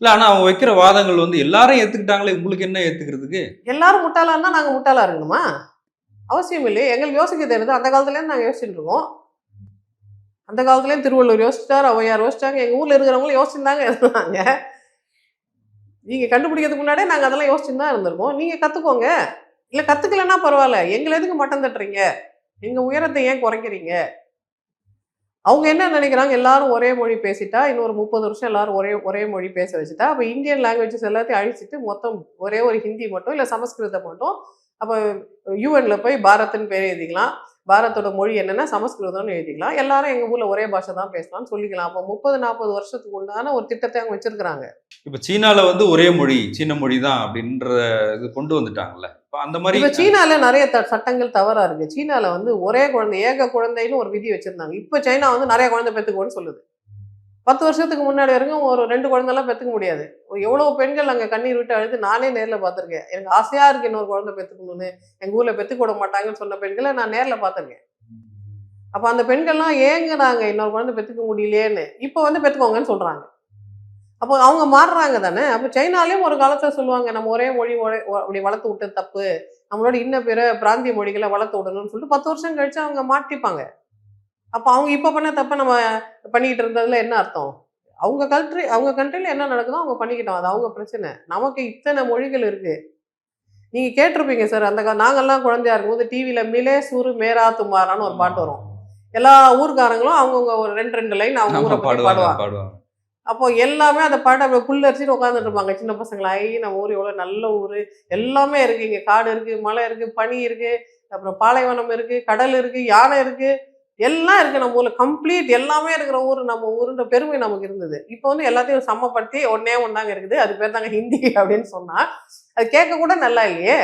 இல்ல ஆனா அவங்க வைக்கிற வாதங்கள் வந்து எல்லாரும் ஏத்துக்கிட்டாங்களே உங்களுக்கு என்ன ஏத்துக்கிறதுக்கு? எல்லாரும் முட்டாளா இருந்தா நாங்க முட்டாளா இருக்கணுமா? அவசியம் இல்லையே. எங்களுக்கு யோசிக்க தெரியுது. அந்த காலத்துலேருந்து நாங்கள் யோசிச்சுட்டு இருக்கோம். அந்த காலத்துலேயும் திருவள்ளுவர் யோசிச்சார் ஔவையார் யோசிச்சாங்க. எங்கள் ஊரில் இருக்கிறவங்களும் யோசிச்சுதாங்க இருந்தாங்க. நீங்கள் கண்டுபிடிக்கிறதுக்கு முன்னாடியே நாங்கள் அதெல்லாம் யோசிச்சுட்டு தான் இருந்திருக்கோம். நீங்கள் கற்றுக்கோங்க இல்லை கற்றுக்கலன்னா பரவாயில்ல. எங்களை எதுக்கு மட்டம் தட்டுறீங்க? எங்கள் உயரத்தை ஏன் குறைக்கிறீங்க? அவங்க என்ன நினைக்கிறாங்க? எல்லாரும் ஒரே மொழி பேசிட்டா இன்னொரு முப்பது வருஷம் எல்லாரும் ஒரே ஒரே மொழி பேச வச்சுட்டா அப்போ இந்தியன் லாங்குவேஜஸ் எல்லாத்தையும் அழிச்சிட்டு மொத்தம் ஒரே ஒரு ஹிந்தி மட்டும் இல்லை சமஸ்கிருதம் மட்டும் அப்போ யூஎன்ல போய் பாரத்னு பேர் எழுதிக்கலாம். பாரத்தோட மொழி என்னன்னா சமஸ்கிருதம்னு எழுதிக்கலாம். எல்லாரும் எங்கள் ஊரில் ஒரே பாஷை தான் பேசலாம்னு சொல்லிக்கலாம். அப்போ முப்பது நாற்பது வருஷத்துக்கு உண்டான ஒரு திட்டத்தை அவங்க வச்சிருக்கிறாங்க. இப்போ சீனாவில் வந்து ஒரே மொழி சீன மொழி தான் அப்படின்ற இது கொண்டு வந்துட்டாங்கல்ல? அந்த மாதிரி இப்போ சீனால நிறைய த- சட்டங்கள் தவறா இருக்கு. சீனால வந்து ஒரே குழந்தை ஏக குழந்தைன்னு ஒரு விதி வச்சிருந்தாங்க. இப்போ சைனா வந்து நிறைய குழந்தை பெத்துக்கோன்னு சொல்லுது. பத்து வருஷத்துக்கு முன்னாடி வரைக்கும் ஒரு ரெண்டு குழந்தைலாம் பெத்துக்க முடியாது. எவ்வளவு பெண்கள் அங்க கண்ணீர் விட்டு அழுது நானே நேர்ல பார்த்துருக்கேன். எனக்கு ஆசையா இருக்கு இன்னொரு குழந்தை பெற்றுக்கணும்னு எங்க ஊர்ல பெற்றுக் விட மாட்டாங்கன்னு சொன்ன பெண்களை நான் நேர்ல பார்த்திருக்கேன். அப்ப அந்த பெண்கள்லாம் ஏங்குறாங்க இன்னொரு குழந்தை பெத்துக்க முடியலையேன்னு இப்போ வந்து பெத்துக்கோங்கன்னு சொல்றாங்க. அப்போ அவங்க மாறுறாங்க தானே? அப்போ சைனாலேயும் ஒரு காலத்துல சொல்லுவாங்க நம்ம ஒரே மொழி அப்படி வளர்த்து விட்டது தப்பு. நம்மளோட இன்ன பிற பிராந்திய மொழிகளை வளர்த்து விடணும்னு சொல்லிட்டு பத்து வருஷம் கழிச்சு அவங்க மாட்டிப்பாங்க. அப்போ அவங்க இப்போ பண்ண தப்ப நம்ம பண்ணிக்கிட்டு இருந்ததுல என்ன அர்த்தம்? அவங்க கண்ட்ரி அவங்க கண்ட்ரில என்ன நடக்குதோ அவங்க பண்ணிக்கிட்டோம். அது அவங்க பிரச்சனை. நமக்கு இத்தனை மொழிகள் இருக்கு. நீங்க கேட்டிருப்பீங்க சார் அந்த நாங்கெல்லாம் குழந்தையா இருக்கும்போது டிவியில மிலே சூரு மேரா துமாரான்னு ஒரு பாட்டு வரும். எல்லா ஊர்க்காரங்களும் அவங்கவுங்க ஒரு ரெண்டு ரெண்டு லைன் அவங்க ஊரை பாடுவாங்க. அப்போ எல்லாமே அந்த பாட்டை அப்படியே புல்லரிச்சிட்டு உட்காந்துட்டு இருப்பாங்க. சின்ன பசங்களா ஐ நம்ம ஊர் எவ்வளோ நல்ல ஊர். எல்லாமே இருக்குது இங்கே காடு இருக்குது மலை இருக்குது பனி இருக்குது அப்புறம் பாலைவனம் இருக்குது கடல் இருக்குது யானை இருக்குது எல்லாம் இருக்குது நம்ம ஊரில் கம்ப்ளீட் எல்லாமே இருக்கிற ஊர் நம்ம ஊருன்ற பெருமை நமக்கு இருந்தது. இப்போ வந்து எல்லாத்தையும் சமப்படுத்தி ஒன்னே ஒன்றாங்க இருக்குது. அது பேர் தாங்க ஹிந்தி அப்படின்னு சொன்னால் அது கேட்க கூட நல்லா இல்லையே.